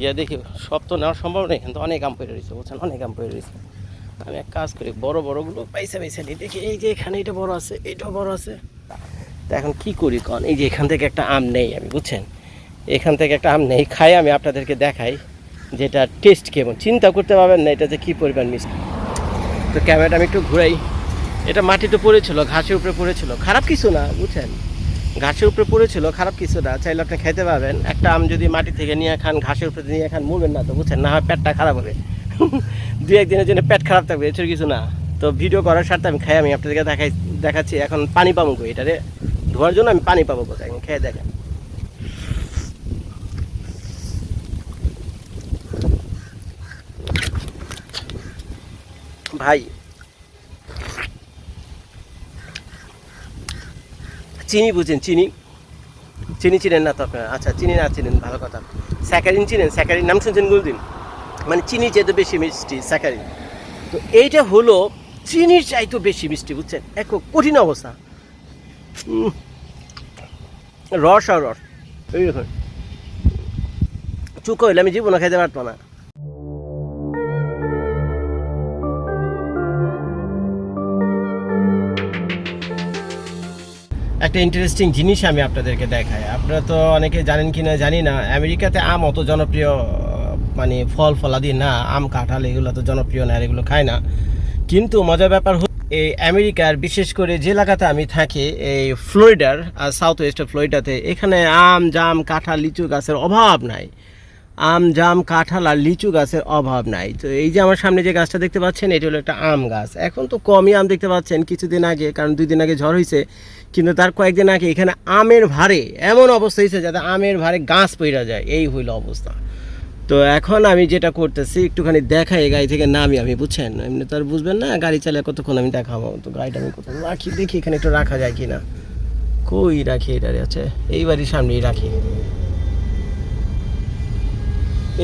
গিয়ে দেখি, সব তো নেওয়া সম্ভব নেই, কিন্তু অনেক আম পড়ে রয়েছে, বুঝছেন? অনেক আম পড়ে রয়েছে। আমি এক কাজ করি, বড় বড়গুলো পাইসা পাইসা নিই দেখি এই যে এখানে এটা বড় আছে, এটাও বড় আছে। তা এখন কি করি কন? এই যে এখান থেকে একটা আম নেই আমি, বুঝছেন? এখান থেকে একটা আম নেই, খাই আমি আপনাদেরকে দেখাই, যেটা টেস্ট কেমন। চিন্তা করতে পারবেন না এটা যে কী পরিমাণ মিষ্টি। তো ক্যামেরাটা আমি একটু ঘুরাই। এটা মাটিতে পড়েছিল, ঘাসের উপরে পড়েছিল, খারাপ কিছু না, বুঝছেন? ঘাসের উপরে পড়েছিল, খারাপ কিছু না, চাইলে আপনি খেতে পাবেন একটা আম যদি মাটি থেকে নিয়ে খান, ঘাসের উপরে নিয়ে খান, মরবেন না তো, বুঝছেন? না হয় পেটটা খারাপ হবে। দু একদিনের জন্য পেট খারাপ থাকবে, এছাড়া কিছু না। তো ভিডিও করার সাথে আমি খাই, আমি আপনাদেরকে দেখাই, দেখাচ্ছি, এখন পানি পাবো কই? এটারে ধোয়ার জন্য আমি পানি পাবো কোথায়? এখন খেয়ে দেখেন। ভাই চিনি বুঝেন চিনি। চিনি চিনেন না তো আপনারা? আচ্ছা চিনি না চিনেন ভালো কথা। স্যাকারিন চিনেন? স্যাকারিন নাম শুনছেন গুলদিন? মানে চিনি যেহেতু বেশি মিষ্টি স্যাকারিন। তো এইটা হলো চিনির চাইতো বেশি মিষ্টি বুঝছেন? এক কঠিন অবস্থা। রস আর রস। এই দেখুন চুক হইলে আমি জীবনে খাইতে পারতো না। একটা ইন্টারেস্টিং জিনিস আমি আপনাদেরকে দেখাই। আপনারা তো অনেকে জানেন কি না জানি না, আমেরিকাতে আম অত জনপ্রিয় মানে ফল ফলাদি না, আম, কাঁঠাল এগুলো তো জনপ্রিয় না এগুলো খায় না। কিন্তু মজার ব্যাপার এই আমেরিকার বিশেষ করে যে এলাকাতে আমি থাকি, এই ফ্লোরিডার সাউথ ওয়েস্ট ফ্লোরিডাতে এখানে আম, জাম, কাঁঠাল, লিচু গাছের অভাব নাই। আম, জাম, কাঁঠাল আর লিচু গাছের অভাব নাই। তো এই যে আমার সামনে যে গাছটা দেখতে পাচ্ছেন, এটা হলো একটা আম গাছ। এখন তো কমই আম দেখতে পাচ্ছেন, কিছুদিন আগে, কারণ দুই দিন আগে ঝড় হয়েছে কিন্তু তার কয়েকদিন আগে এখানে আমের ভারে এমন অবস্থা হয়েছে যাতে আমের ভারে গাছ পইরা যায়। এই হইল অবস্থা। তো এখন আমি যেটা করতেছি, একটুখানি দেখাই গাড়ি থেকে নামি আমি, বুঝছেন? এমনি তো আর বুঝবেন না, গাড়ি চালিয়ে কতক্ষণ আমি দেখাবো? তো গাড়িটা আমি কোথাও রাখি? দেখি এখানে একটু রাখা যায় কি না কই রাখি এটা আছে এই বাড়ির সামনেই রাখি।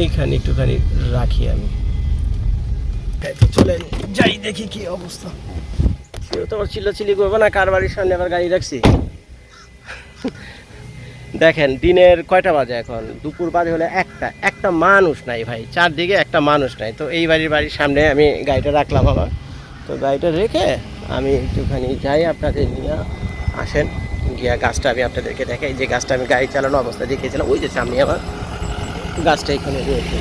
এইখানে একটুখানি রাখি আমি। চলে যাই দেখি কি অবস্থা। তো না, কার বাড়ির সামনে গাড়ি রাখছি? দেখেন, দিনের কয়টা বাজে এখন? দুপুর বাজে হলে একটা একটা মানুষ নাই ভাই, চারদিকে একটা মানুষ নাই। তো এই বাড়ির বাড়ির সামনে আমি গাড়িটা রাখলাম আমার তো গাড়িটা রেখে আমি একটুখানি যাই, আপনাদের নিয়ে আসেন। গিয়া গাছটা আমি আপনাদেরকে দেখাই। যে গাছটা আমি গাড়ি চালানো অবস্থা দেখিয়েছিলাম, ওই যে সামনে আমার গাছটা এখানে রয়েছে।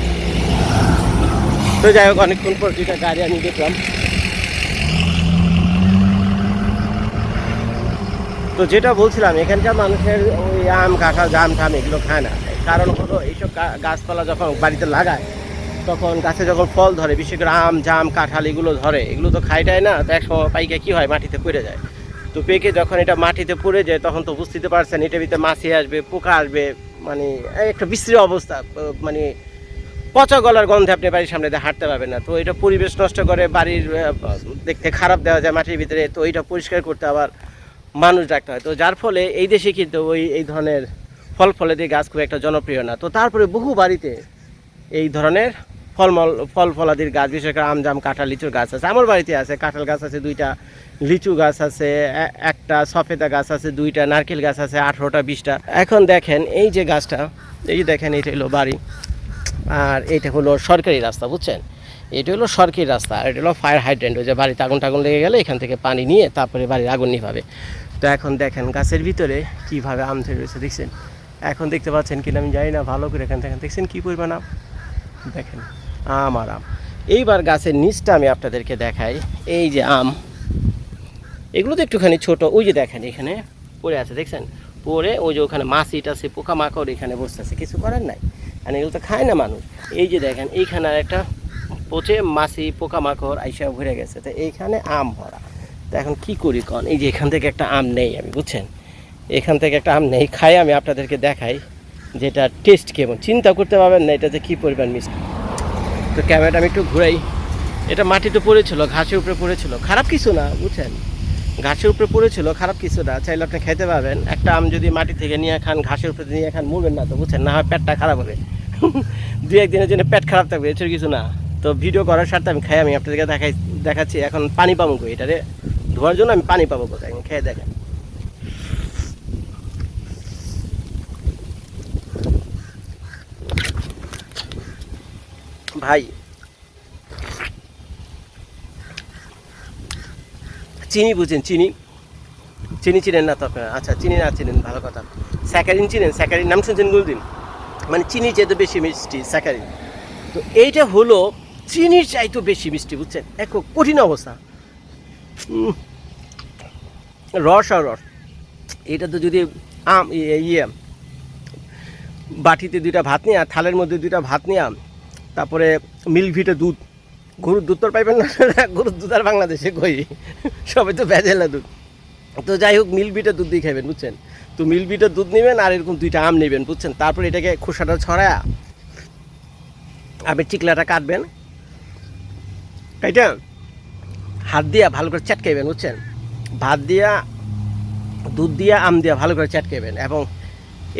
তো যাই হোক, অনেকক্ষণ পর দুইটা গাড়ি আমি দেখলাম। তো যেটা বলছিলাম, এখানকার মানুষের ওই আম, কাঁঠাল, জাম টাম এগুলো খায় না। কারণ হলো এইসব গাছপালা যখন বাড়িতে লাগায়, তখন গাছে যখন ফল ধরে, বিশেষ করে আম, জাম, কাঁঠাল এগুলো ধরে, এগুলো তো খাইটাই না, তো একসময় পাইকে কী হয়, মাটিতে পড়ে যায়। তো পেকে যখন এটা মাটিতে পড়ে যায়, তখন তো বুঝতে পারছেন, এটার ভিতরে মাছি আসবে, পোকা আসবে মানে একটা বিশ্রী অবস্থা মানে পচা গলার গন্ধে আপনি বাড়ির সামনে দিয়ে হাঁটতে পারবেন না। তো এটা পরিবেশ নষ্ট করে, বাড়ির দেখতে খারাপ দেওয়া যায় মাটির ভিতরে, তো এইটা পরিষ্কার করতে আবার মানুষ ডাকতে হয়। তো যার ফলে এই দেশে কিন্তু ওই, এই ধরনের ফল ফলাদি গাছ খুব একটা জনপ্রিয় না। তো তারপরে বহু বাড়িতে এই ধরনের ফলমল, ফল ফলাদির গাছ, বিশেষ করে আম জাম কাঁঠাল, লিচুর গাছ আছে। আমার বাড়িতে আছে, কাঁঠাল গাছ আছে দুইটা, লিচু গাছ আছে একটা সফেদা গাছ আছে দুইটা, নারকেল গাছ আছে আঠেরোটা, বিশটা। এখন দেখেন এই যে গাছটা, এই দেখেন এটা হলো বাড়ি। আর এইটা হলো সরকারি রাস্তা, বুঝছেন? এটা হলো সরকারি রাস্তা, আর এটা হলো ফায়ার হাইড্রেন্ট ওই যে বাড়িতে আগুন টাগুন লেগে গেলে এখান থেকে পানি নিয়ে তারপরে বাড়ির আগুন নিভাবে। তো এখন দেখেন গাছের ভিতরে কীভাবে আম ধরে রয়েছে, দেখছেন? এখন দেখতে পাচ্ছেন কিনা আমি জানি না, ভালো করে এখান থেকে, দেখছেন কী পরিমাণ আম? দেখেন, আম আর আম। এইবার গাছের নিচটা আমি আপনাদেরকে দেখাই, এই যে আম। এগুলো তো একটুখানি ছোট, ওই যে দেখেন এখানে পড়ে আছে, দেখছেন? পড়ে ওই যে ওখানে মাছিট আছে পোকামাকড় এখানে বসে আছে, কিছু করার নাই। আর এগুলো তো খায় না মানুষ। এই যে দেখেন, এইখানে আর একটা পচে মাছি, পোকামাকড় আইসা ভরে গেছে। তো এইখানে আম ভরা। তো এখন কি করি কন? এই যে এখান থেকে একটা আম নেই আমি, বুঝছেন? এখান থেকে একটা আম নেই। খাই, আমি আপনাদেরকে দেখাই যেটা টেস্ট কেমন। চিন্তা করতে পারবেন না এটা যে কী পরিমাণ মিষ্টি। তো ক্যামেরাটা আমি একটু ঘুরাই। এটা মাটিতে পড়েছিল, ঘাসের উপরে পড়েছিল। খারাপ কিছু না, বুঝছেন? ঘাসের উপরে পড়েছিল, খারাপ কিছু না। চাইলে আপনি খেতে পারবেন। একটা আম যদি মাটি থেকে নিয়ে খান, ঘাসের উপরে নিয়ে খান, মরবেন না তো, বুঝছেন? না হয় পেটটা খারাপ হবে। দু একদিনের জন্য পেট খারাপ থাকবে, এছাড়া কিছু না। তো ভিডিও করার সাথে আমি খাই, আমি আপনাদেরকে দেখাই দেখাচ্ছি, এখন পানি পাবো কই? এটারে ধোয়ার জন্য আমি পানি পাবো কোথায়? আমি খেয়ে দেখেন। ভাই, চিনি বুঝেন, চিনি। চিনি চিনেন না তো আপনারা? আচ্ছা চিনি না চিনেন, ভালো কথা। স্যাকারিন চিনেন, স্যাকারিন, নাম শুনছেন গুলদিন? মানে চিনির চাইতে বেশি মিষ্টি, স্যাকারিন। তো এইটা হলো চিনির চাইতে বেশি মিষ্টি, বুঝছেন? এক কঠিন অবস্থা। রস আর রস। এটা তো যদি আম ইয়ে- বাটিতে দুইটা ভাত নিয়ে থালের মধ্যে দুইটা ভাত নিয়ে তারপরে মিল্ক ভিটে দুধ। গরুর দুধ তো পাইবেন না, গরুর দুধ আর বাংলাদেশে কই? সবাই তো ভেজেলা দুধ। তো যাই হোক মিল্ক বিটের দুধ দিয়ে খাবেন বুঝছেন? তো মিল্ক বিটের দুধ নেবেন আর এরকম দুইটা আম নেবেন, বুঝছেন? তারপর এটাকে খোসাটা ছড়ায়া আপনি চিকলাটা কাটবেন। কাইটা? হাত দিয়া ভালো করে চাটকাইবেন বুঝছেন? ভাত দিয়া, দুধ দিয়া, আম দিয়া ভালো করে চাটকাইবেন এবং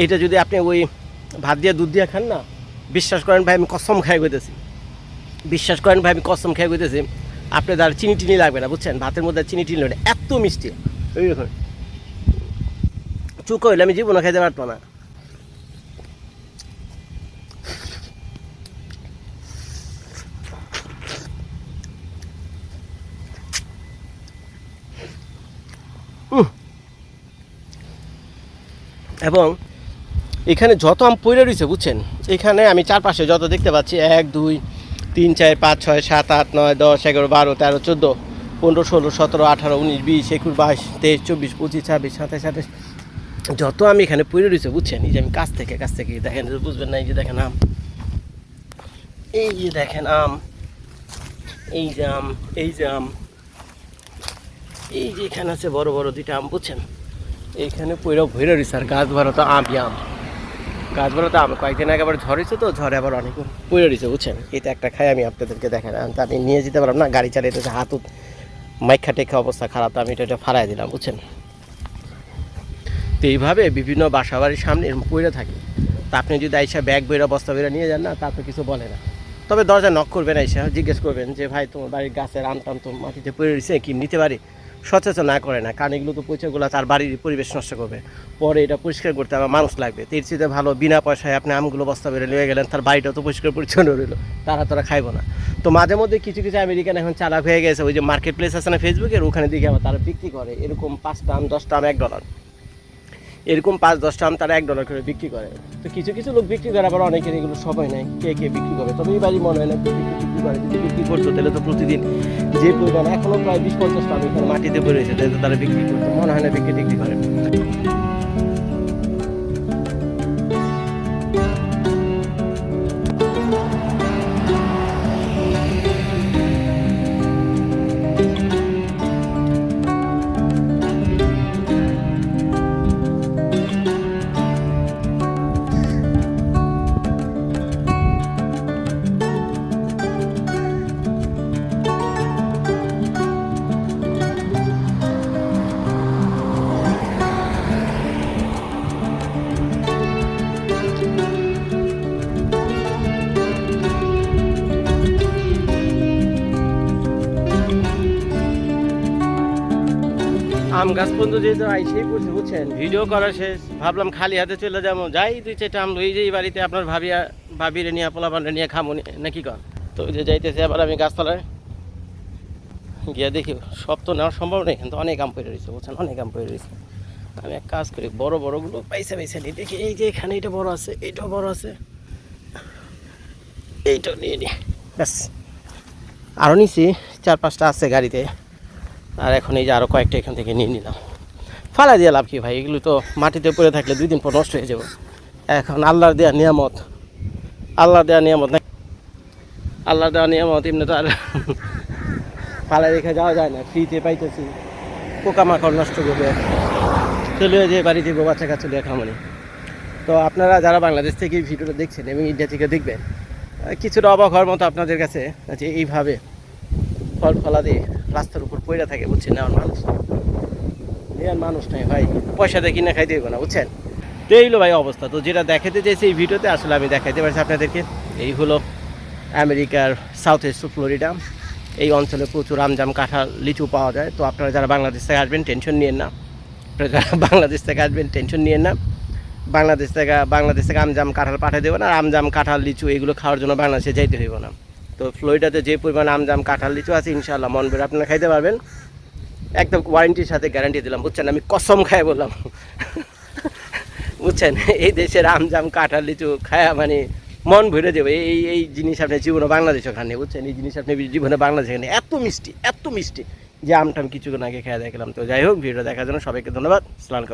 এটা যদি আপনি ওই ভাত দিয়া, দুধ দিয়া খান না, বিশ্বাস করেন ভাই, আমি কসম খাই গেতেছি বিশ্বাস করেন ভাই, আমি কসম খাই গেতেছি আপনার আর চিনি টিনি লাগবে না, বুঝছেন? ভাতের মধ্যে চিনি টিনি লাগবে। এত মিষ্টি। চুক হইলে আমি জীবনে খাইতে পারতো না। এবং এখানে যত আম পড়ে রয়েছে বুঝছেন? এখানে আমি চারপাশে যত দেখতে পাচ্ছি, এক, দুই, তিন, চার, পাঁচ, ছয়, সাত, আট, নয়, দশ, এগারো, বারো, তেরো, চোদ্দ, পনেরো, ষোলো, সতেরো, আঠারো, উনিশ, বিশ, একুশ, বাইশ, তেইশ, চব্বিশ, পঁচিশ, ছাব্বিশ সাতাশ আঠাশ যত আমি এখানে পড়ে রয়েছে বুঝছেন? এই যে আমি কাছ থেকে কাছ থেকে দেখেন বুঝবেন না, এই যে দেখেন আম। এই যে দেখেন আম, এই যে আম, এই যে আম এই যে এখানে আছে বড় বড় দুইটা আম, বুঝছেন? এইখানে পুরো ভরে রয়েছে আর গাছ ভরা তো আমই আম গাছ ভরা তো আম, কয়েকদিন আগে আবার ঝরেছে তো, ঝড়ে আবার অনেক পড়ে রয়েছে বুঝছেন? এটা একটা খাই আমি আপনাদেরকে দেখেন তো আমি নিয়ে যেতে পারলাম না, গাড়ি চালিয়ে হাত মাইখা টেখা অবস্থা খারাপ, তো আমি এটা ফারাই দিলাম, বুঝছেন? তো এইভাবে বিভিন্ন বাসা বাড়ির সামনে এরকম পড়ে থাকে। তা আপনি যদি আইসা ব্যাগ বইরা, বস্তা বইরা নিয়ে যান না, তা তো কিছু বলে না। তবে দরজা নক করবেন আইসা জিজ্ঞেস করবেন যে, ভাই, তোমার বাড়ির গাছের আম টাম তো মাটিতে পড়ে রয়েছে, কি নিতে পারি? সচেতন না করে না, কারণ এগুলো তো পয়সাগুলো তার বাড়ির পরিবেশ নষ্ট করবে। পরে এটা পরিষ্কার করতে আমার মানুষ লাগবে। তো এর চেয়ে ভালো, বিনা পয়সায় আপনি আমগুলো বস্তা বেড়ে নিয়ে গেলেন, তার বাড়িটা তো পরিষ্কার পরিচ্ছন্ন রইল। তারা তারা খাইবো না। তো মাঝে মধ্যে কিছু কিছু আমেরিকান এখন চালাক হয়ে গেছে, ওই যে মার্কেট প্লেস আছে না ফেসবুকের ওখানে দিকে আবার তারা বিক্রি করে। এরকম পাঁচটা আম, দশটা আম, এক ডলার এরকম পাঁচ, দশটা আম তারা এক ডলার করে বিক্রি করে। তো কিছু কিছু লোক বিক্রি করে, আবার অনেকের এগুলো সবাই নেয় কে কে বিক্রি করে তবে এই বাড়ি মনে হয় না বিক্রি করে। যদি বিক্রি করতো, তাহলে তো প্রতিদিন যে পরিমাণ এখনও প্রায় বিশ পঞ্চাশটা আমি এখানে মাটিতে পড়ে রয়েছে তাহলে তারা বিক্রি করতো, মনে হয় না বিক্রি, টিক্রি করে। আম গাছ পর্যন্ত যেহেতু আইসেই পড়ছে, বুঝছেন? ভিডিও করা শেষ। ভাবলাম খালি হাতে চলে যাব। যাই দুই চারটা আম লই যাই বাড়িতে, আপনার ভাবিয়া ভাবিরে নিয়ে পোলাপানরে নিয়ে খামো নি- নাকি কন তো যে যাইতেছে আবার আমি গাছতলায়। গিয়া দেখি, সব তো নেওয়া সম্ভব নেই, কিন্তু অনেক আম পড়ে রয়েছে বুঝছেন? অনেক আম পড়ে রয়েছে আমি এক কাজ করি, বড় বড়গুলো পাইসা পাইসা নিই দেখি এই যে এখানে এটা বড় আছে, এইটাও বড় আছে। এইটাও নিয়ে নি। ব্যাস। আরও নিছি, চার পাঁচটা আছে গাড়িতে। আর এখন এই যে আরও কয়েকটা এখান থেকে নিয়ে নিলাম। ফালা দিয়ে লাভ কি ভাই? এগুলো তো মাটিতে পড়ে থাকলে দুই দিন পর নষ্ট হয়ে যাবে। এখন আল্লাহর দেওয়া নিয়ামত। আল্লাহর দেওয়া নিয়ামত না আল্লাহর দেওয়া নিয়ামত এমনি তো আর ফালা রেখে যাওয়া যায় না। ফ্রিতে পাইতেছি। পোকামাকড় নষ্ট করবে। চলে যে বাড়ি যাব বাচ্চা কাছে খামানি। তো আপনারা যারা বাংলাদেশ থেকে ভিডিওটা দেখছেন এবং ইন্ডিয়া থেকে দেখবেন কিছুটা অবাক হওয়ার মতো আপনাদের কাছে যে এইভাবে ফল ফলা দিয়ে রাস্তার উপর পড়ে থাকে, বুঝছেন? আমার মানুষ। নেওয়ার মানুষ নাই ভাই। পয়সা দিয়ে কিনে খাইতে হইব না, বুঝছেন? তো এই হলো ভাই অবস্থা। তো যেটা দেখাতে চাইছি এই ভিডিওতে, আসলে আমি দেখাইতে পারছি আপনাদেরকে, এই হলো আমেরিকার সাউথ ইস্ট ফ্লোরিডা এই অঞ্চলে প্রচুর আমজাম কাঁঠাল, লিচু পাওয়া যায়। তো আপনারা যারা বাংলাদেশ থেকে আসবেন, টেনশন নিয়েন না। আপনারা যারা বাংলাদেশ থেকে আসবেন, টেনশন নিয়েন না। বাংলাদেশ থেকে বাংলাদেশ থেকে আমজাম কাঁঠাল পাঠিয়ে দেবো না, আর আমজাম কাঁঠাল, লিচু, এগুলো খাওয়ার জন্য বাংলাদেশে যাইতে হইব না। তো ফ্লোরিডাতে যে পরিমাণ আমজাম কাঁঠাল লিচু আছে ইনশাল্লাহ মন বের আপনারা খাইতে পারবেন। একদম ওয়ারেন্টির সাথে গ্যারান্টি দিলাম, বুঝছেন? আমি কসম খায় বললাম। বুঝছেন? এই দেশের আমজাম কাঁঠাল লিচু খায়া মানে মন ভরে যাবে। এই এই জিনিস আপনি জীবনে বাংলাদেশে খাননি, বুঝছেন? এই জিনিস আপনি জীবনে বাংলাদেশে খাননি। এত মিষ্টি এত মিষ্টি যে আমটা আমি কিছুক্ষণ আগে খেয়ে দেখলাম। তো যাই হোক ভিডিও দেখার জন্য সবাইকে ধন্যবাদ। সালাম